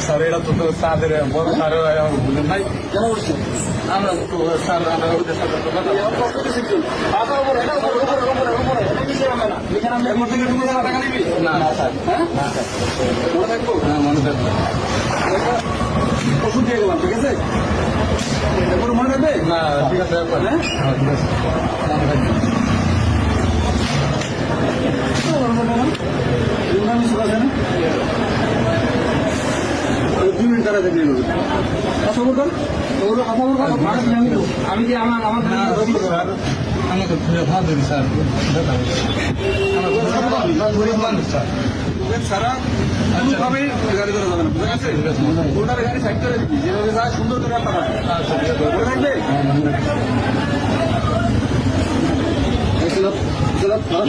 Sir এটা তো তো স্যারের বড় স্যার নাই। আমরা তো স্যার। না ওষুধ দিয়ে গেলাম ঠিক আছে মনে থাকবে না ঠিক আছে একবার। হ্যাঁ? হ্যাঁ ঠিক আছে মনে থাকবে। আমি সুখ আছে না দুই মিনিট তারা দেখে নেবে। কথা বলতাম ওগুলো কথা বলব আমি তো। আমি যে আমার আমার স্যার আমাকে ফিরে ভাব দিন স্যার। গরিব মানুষ স্যার। সারা? কোনোভাবেই গাড়ি করা যাবে না বুঝা গেছে ওটার গাড়ি সাইড করে দিবি যেভাবে সুন্দর করে আপনারা মনে থাকবে? চলো, চলো, চলো।